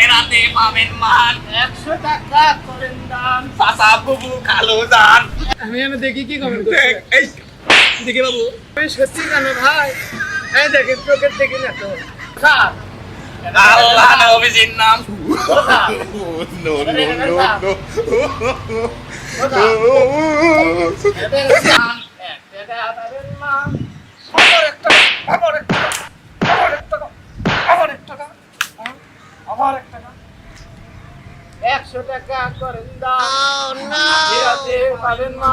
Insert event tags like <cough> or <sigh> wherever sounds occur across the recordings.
আখেরাতে পাবেন মান। একশো টাকা করেন দান চাচা বুবু খালো দান আমি এনে দেখি কি কমেন্ট করছে। এই দিকে বাবু। আমি সত্যি কেন ভাই এই দেখেন চোখের দেখি না তো। স্যার আল্লাহ নবীজির নাম. একশো টাকা করেন দান ফেরাতে পাবেন না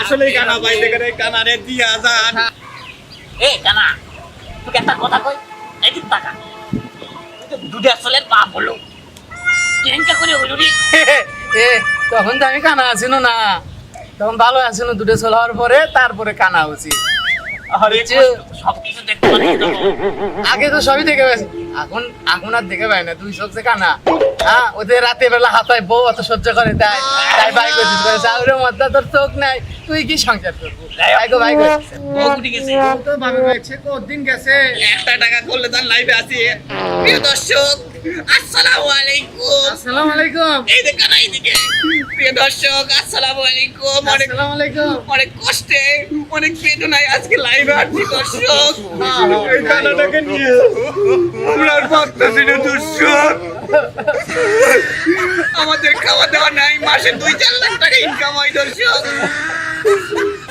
আসলে কানা ভাই দেখে কানারে দিয়া দান এ কানা তোকে একটা কথা কই? টাকা দুধে আসলে বাপ হলো। করে হলো রে। এ তখন তো আমি কানা আছিনো না। তখন ভালো আছিনো দুটো চল হওয়ার পরে তারপরে কানা উচিত আরে সব কিছু দেখতে পারি আগে তো সবই দেখে পাইছি। এখন এখন আর দেখে পাই না দুই চোখে কানা। হ্যাঁ ওদের রাতে বেলা হাতায় বউ অত সহ্য করে তাই তাই ভাই করছিস করে চাউরের মধ্যে তোর চোখ নাই তুই কি সংসার করব? ভাই গো ভাই করছিস গুটি গেছে। তো ভাবে হয়েছে কদিন গেছে? একটা টাকা করলে তার লাইফে আছি। প্রিয় দর্শক আসসালামু আলাইকুম। আসসালামু আলাইকুম। এই যে কানা এইদিকে। প্রিয় দর্শক আসসালামু আলাইকুম। অনেক আসসালামু আলাইকুম। অনেক কষ্টে অনেক বেদনায় আজকে লাইভে আসছি দর্শক। এই কানাটাকে নিয়ে। দর্শক আমাদের খাওয়া দাওয়া নাই, মাসে দুই চার লাখ টাকা ইনকাম হয়, দর্শক।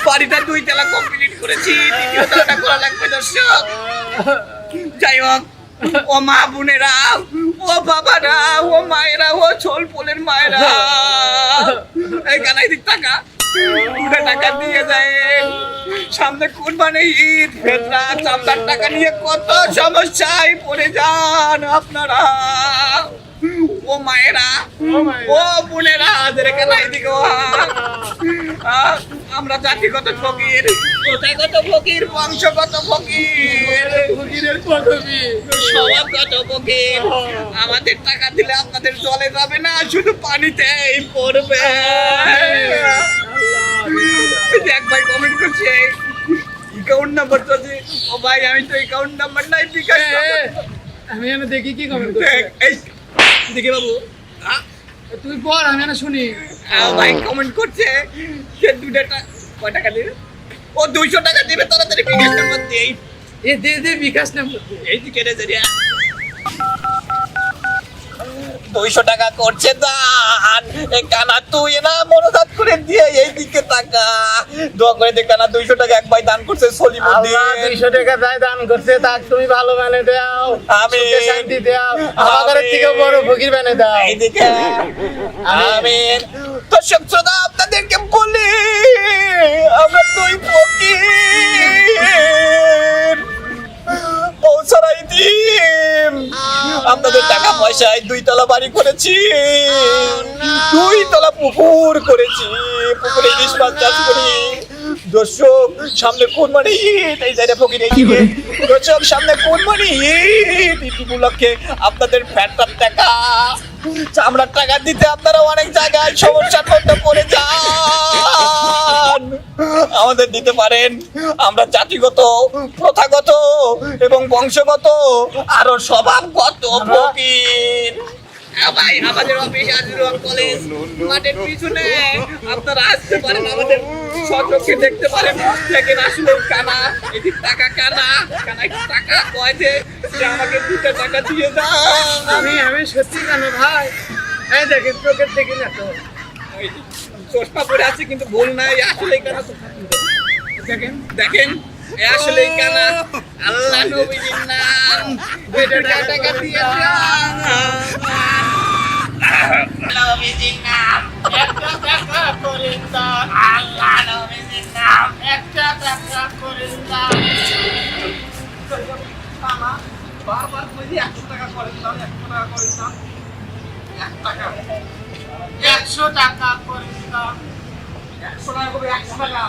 বাড়িটা দুই তালা কমপ্লিট করেছি, দ্বিতীয় তালাটা করা লাগবে, দর্শক। যাই হোক, ও মা বোনেরা, ও বাবারা, ও মায়েরা, ও ছোল পোলের মায়েরা। এই কানাই দিক টাকা টাকা দিয়ে যায় সামনে কোরবানি ঈদ ফেতরা চামড়ার টাকা নিয়ে কত সমস্যায় পড়ে যান আপনারা। ও মায়েরা, ও বোনেরা আদের কানাই দিক আমরা জাতিগত ফকির কোথায়গত ফকির, বংশগত ফকির। ফকিরের পদবী স্বভাবগত ফকির। আমাদের টাকা দিলে আপনাদের জলে যাবে না, শুধু পানিতেই পড়বে। ভাই কমেন্ট করছে। অ্যাকাউন্ট নাম্বার তো আছে। ও ভাই আমি তো অ্যাকাউন্ট নাম্বার নাই বিকাশ আমি দেখি কি কমেন্ট করছে। এই দেখে বাবু। তুই পর আমি শুনি। ভাই কমেন্ট করছে। দুটা কয় টাকা দিবে? ও দুইশো টাকা দিবে তাড়াতাড়ি বিকাশ নাম্বার দিয়ে এ দে দে বিকাশ নাম্বার এই দিকে রে জরিয়া দুইশো টাকা করছে দান কানা তুই দোয়া করে কানা দুইশো টাকা এক ভাই দান করছে সলিমুদ্দিন দুইশো টাকা যাই দান করছে তাক তুমি ভালো বানে দাও। সুখে শান্তি দাও আমাদের। থেকে বড় ফকির বানে দাও। এইদিকে। আমিন দর্শক শ্রোতা আপনাদেরকে বলি আমরা দুই ফকির। দিন। আপনাদের টাকা পয়সায় দুই তলা বাড়ি করেছি। দুই তলা পুকুর করেছি। পুকুরে ইলিশ মাছ চাষ করি। দর্শক সামনে কোরবানি ঈদ। এই জায়গায় ফকির এইদিকে দর্শক সামনে কোরবানি ঈদ। ঈদ উপলক্ষে আপনাদের ফ্যাটার টাকা চামড়ার টাকা দিতে আপনারা অনেক জায়গায় সমস্যার মধ্যে পড়ে যান। আমাদের দিতে পারেন। আমরা জাতিগত প্রথাগত এবং বংশগত আরও স্বভাবগত ফকির। ভাই আমাদের অফিস আজিরুল কলেজ মাঠের পিছনে। আপনারা আসতে পারেন আমাদের সচক্ষে দেখতে পারেন। দেখেন আসলে কানা এদিক টাকা কানা কানা টাকা কয় যে যে আমাকে দুটো টাকা দিয়ে দাও। আমি আমি সত্যি কেন ভাই। এই দেখেন চোখের দেখি না তো চশমা পরে আছে কিন্তু ভুল নাই আসলে কানা দেখেন দেখেন আসলে কানা। আল্লাহ নবীজির নাম। দুটো টাকা দিয়ে নবীজির নাম একটা টাকা করেন দান আল্লাহ নবীজির নাম একটা টাকা করেন দান বারবার বলি একশো টাকা করেন দাম একশো টাকা করেন দাম এক টাকা একশো টাকা করে দাম একশো টাকা করে একশো টাকা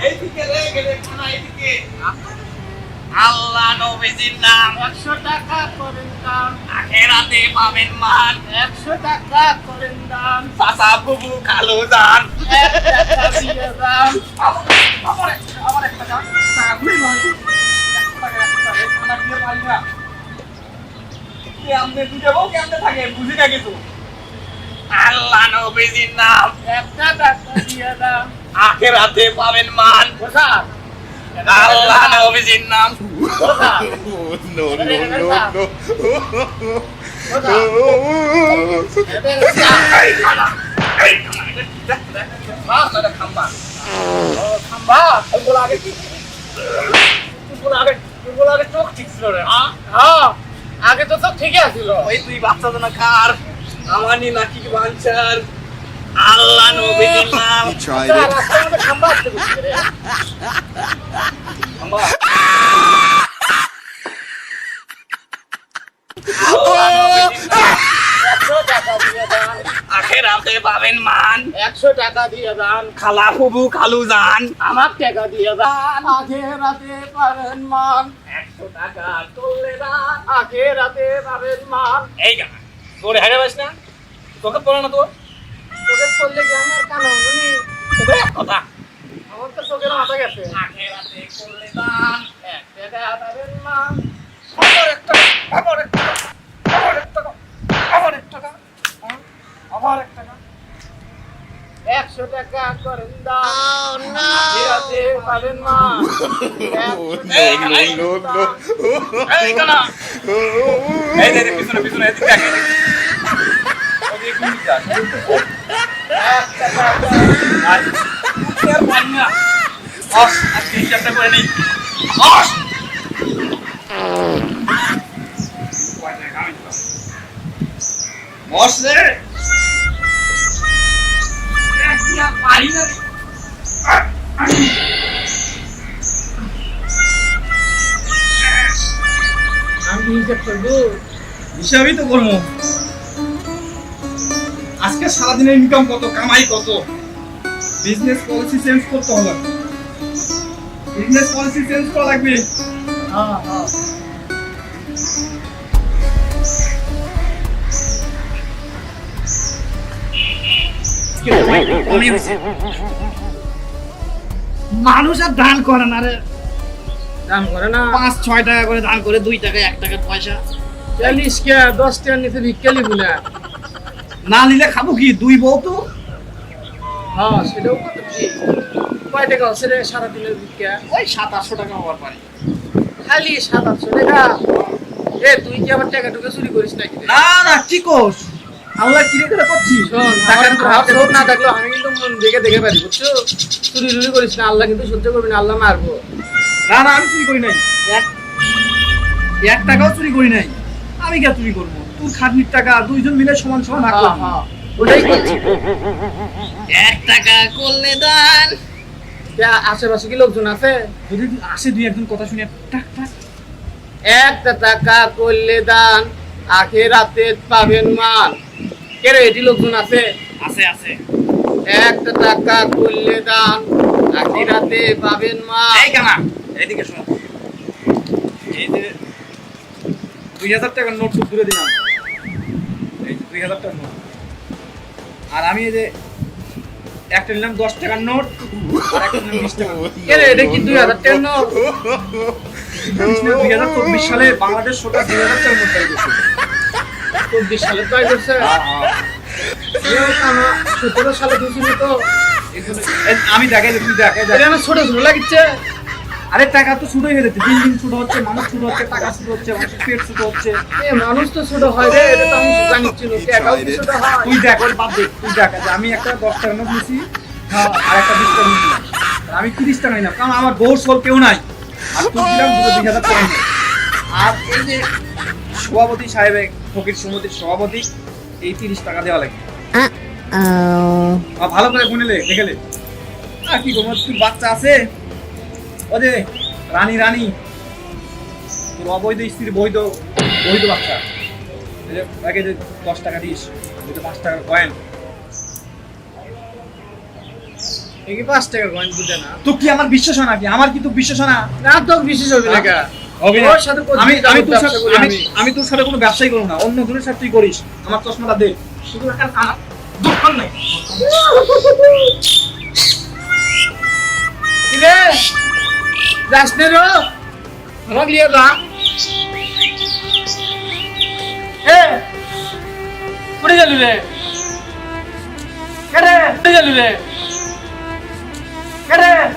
এইদিকে রে গেলে এইদিকে আল্লাহ নবীজির নাম। একশো টাকা করে দাম। আখেরাতে পাবেন মান। একশো টাকা করে দাম। চাচা বুবু খালু দান আল্লাহ নবীজির নাম। একটা টাকা দিয়ে দাম। আখেরাতে পাবেন মান। কোথায় আল্লাহ নবীজির নাম no, no, no, no. না আগে হ্যাঁ হ্যাঁ তো সব ঠিকই আছিল ওই তুই বাচ্চা তো না খার আমানি নাকি বাঞ্চার আল্লাহ নবীজির <laughs> নাম He tried it. <laughs> আখেরাতে পাবেন মান। একশো টাকা দিয়ে দান। খালা ফুবু খালু আমার টাকা দিয়ে দান। পাবেন মান। একশো টাকা দান। পাবেন মান। এই গানা তোর হেরে বাস না? তোকে পড়ে না তোর কথা আমার তো চোখের মাথা গেছে আখেরাতে করলে দান এক টাকা পাবেন মান আমার একটা আমার একটা আমার একটা আমার একটা আমার একটা একশো টাকা করেন দান আগে রাতে পাবেন মান. এই গানা এই যে পিছনে পিছনে এদিকে ওদিকে আমি হিসাব করব? হিসাবই তো করব। আজকে সারাদিনের ইনকাম কত কামাই কত? বিজনেস পলিসি চেঞ্জ করতে হবে। বিজনেস পলিসি চেঞ্জ করা লাগবে। হ্যাঁ হ্যাঁ মানুষ আর দান করে না রে। দাম করে না। পাঁচ ছয় টাকা করে দান করে দুই টাকা এক টাকার পয়সা। চল্লিশ কে দশ টাকার নিচে ভিক্ষা লিবু না নিলে খাব কি? দুই বউ তো। হ্যাঁ সেটাও কত ঠিক। কয় টাকা হচ্ছে রে সারাদিনের ভিক্ষা? ওই সাত আটশো টাকা হওয়ার পারে। খালি সাত আটশো টাকা এ তুই কি আবার টাকা টুকা চুরি করিস নাকি না না কি আল্লাহ কি রে করছি? টাকার টাকার ভাব না থাকলেও আমি কিন্তু মন দেখে দেখে পারি বুঝছ? চুরি টুরি করিস না আল্লাহ কিন্তু সহ্য করবি না আল্লাহ মারবো। না না আমি চুরি করি নাই। এক এক টাকাও চুরি করি নাই। আমি কে চুরি করব? তুই খাটনির টাকা দুইজন মিলে সমান সমান ভাগ হ্যাঁ হ্যাঁ ওটাই করছি। এক টাকা করলে দান। আশেপাশে কি লোকজন আছে? যদি আসে দুই একজন কথা শুনে টাক টাক। একটা টাকা করলে দান আখে রাতে পাবেন মান। কে রে এটি লোকজন আছে? আছে আছে। একটা টাকা করলে দান আখে রাতে পাবেন মান। এই কানা এইদিকে শোন। এই যে দুই হাজার টাকার নোট দূরে দিলাম। এই যে দুই হাজার টাকার নোট। আর আমি এই যে একটা নিলাম দশ টাকার নোট আর একটা নিলাম বিশ টাকার নোট। এটা কি দুই হাজার টাকা নোট দুই হাজার চব্বিশ সালে বাংলাদেশ সরকার দুই হাজার টাকার নোট তৈরি করছে চব্বিশ সালে তৈরি করছে? সতেরো সালে দিয়েছিল তো। আমি দেখাই এটা আমার ছোট ছোট লাগিচ্ছে। আরে টাকা তো শুরু হয়ে যাচ্ছে বিল্ডিং শুরু হচ্ছে মানুষ শুরু হচ্ছে টাকা শুরু হচ্ছে মানুষের পেট শুরু হচ্ছে। এ মানুষ তো ছোট হয় রে এটা তো আমি জানিচ্ছি না টাকাও কি ছোট হয়। তুই দেখ ওর বাদ দে তুই দেখ যে আমি একটা দশ টাকা নোট নিছি হ্যাঁ আর একটা বিশ টাকা নোট আমি তিরিশ টাকা নিলাম কারণ আমার বউ সোল কেউ নাই। আর তুই দিলাম দুটো দুই হাজার টাকা আর এই যে সভাপতি সাহেব ফকির সমিতির সভাপতি এই তিরিশ টাকা দেওয়া লাগে। আর ভালো করে গুনেলে দেখেলে আর কি তুই বাচ্চা আছে? রানী রানী। অবৈধ স্ত্রীর বৈধ বৈধ বাচ্চা। এই যে আগে যে দশ টাকা দিস পাঁচ টাকার কয়েন এই পাঁচ টাকা কয়েন বুঝে না? তো কি আমার বিশ্বাস হয় নাকি? আমার কি তো বিশ্বাস হয় না? বিশেষ হবে না আমি আমি তোর সাথে আমি আমি? আমি তোর সাথে কোনো ব্যবসাই করব না। অন্য জনের সাথে তুই করিস। আমার চশমাটা দে। শুধু একটা দোকান নাই। কি রে যাস নে রো আমাকে লিয়ে দা এ কোথায়